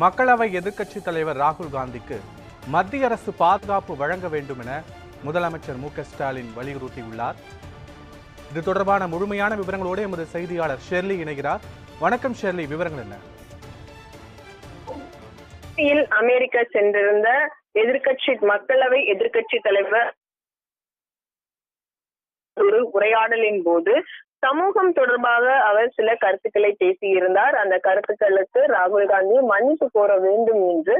மக்களவை எதிர்க்கட்சித் தலைவர் ராகுல் காந்திக்கு மத்திய அரசு பாதுகாப்பு வழங்க வேண்டும் என முதலமைச்சர் மு ஸ்டாலின் வலியுறுத்தியுள்ளார். இது தொடர்பான முழுமையான விவரங்களோடு எமது செய்தியாளர் ஷெர்லி இணைகிறார். வணக்கம் ஷெர்லி விவரங்கள் என்ன? யில் அமெரிக்கா சென்றிருந்த எதிர்க்கட்சி மக்களவை எதிர்க்கட்சி தலைவர் ஒரு உரையாடலின் போது சமூகம் தொடர்பாக அவர் சில கருத்துக்களை பேசியிருந்தார். அந்த கருத்துக்களுக்கு ராகுல் காந்தி மன்னிப்பு கோர வேண்டும் என்று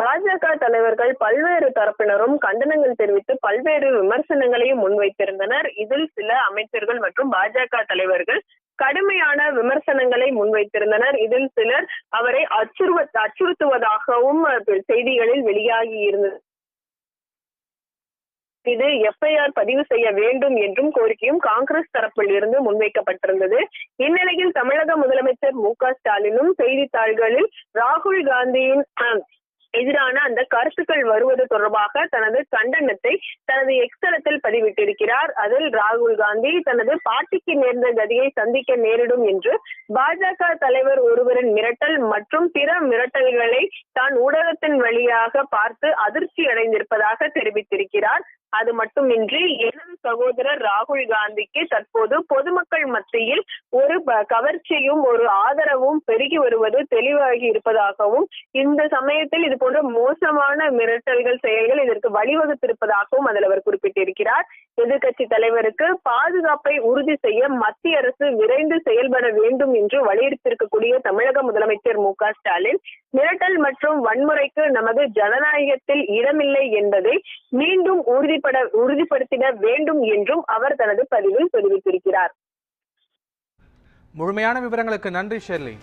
பாஜக தலைவர்கள் பல்வேறு தரப்பினரும் கண்டனங்கள் தெரிவித்து பல்வேறு விமர்சனங்களையும் முன்வைத்திருந்தனர். இதில் சில அமைச்சர்கள் மற்றும் பாஜக தலைவர்கள் கடுமையான விமர்சனங்களை முன்வைத்திருந்தனர். இதில் சிலர் அவரை அச்சுறுவ அச்சுறுத்துவதாகவும் செய்திகளில் வெளியாகி இருந்தது. மீது எஃப்ஐஆர் பதிவு செய்ய வேண்டும் என்றும் கோரிக்கையும் காங்கிரஸ் தரப்பில் இருந்து முன்வைக்கப்பட்டிருந்தது. இந்நிலையில் தமிழக முதலமைச்சர் மு க ஸ்டாலினும் செய்தித்தாள்களில் ராகுல் காந்தியின் எதிரான அந்த கருத்துக்கள் வருவது தொடர்பாக தனது கண்டனத்தை தனது எக்ஸ்தலத்தில் பதிவிட்டிருக்கிறார். அதில் ராகுல் காந்தி தனது பாட்டிக்கு நேர்ந்த கதியை சந்திக்க நேரிடும் என்று பாஜக தலைவர் ஒருவரின் மிரட்டல் மற்றும் பிற மிரட்டல்களை தான் ஊடகத்தின் வழியாக பார்த்து அதிர்ச்சி அடைந்திருப்பதாக தெரிவித்திருக்கிறார். அது மட்டுமின்றி எனது சகோதரர் ராகுல் காந்திக்கு தற்போது பொதுமக்கள் மத்தியில் ஒரு கவர்ச்சியும் ஒரு ஆதரவும் பெருகி வருவது தெளிவாகி இருப்பதாகவும் இந்த சமயத்தில் இது போன்ற மோசமான மிரட்டல்கள் செயல்கள் இதற்கு வழிவகுத்திருப்பதாகவும் அதில் அவர் குறிப்பிட்டிருக்கிறார். எதிர்கட்சி தலைவருக்கு பாதுகாப்பை உறுதி செய்ய மத்திய அரசு விரைந்து செயல்பட வேண்டும் என்று வலியுறுத்தியிருக்கக்கூடிய தமிழக முதலமைச்சர் மு க ஸ்டாலின் மிரட்டல் மற்றும் வன்முறைக்கு நமது ஜனநாயகத்தில் இடமில்லை என்பதை மீண்டும் உறுதிப்பட உறுதிப்படுத்திட வேண்டும் என்றும் அவர் தனது பதிவில் தெரிவித்திருக்கிறார். முழுமையான விவரங்களுக்கு நன்றி ஷெர்லி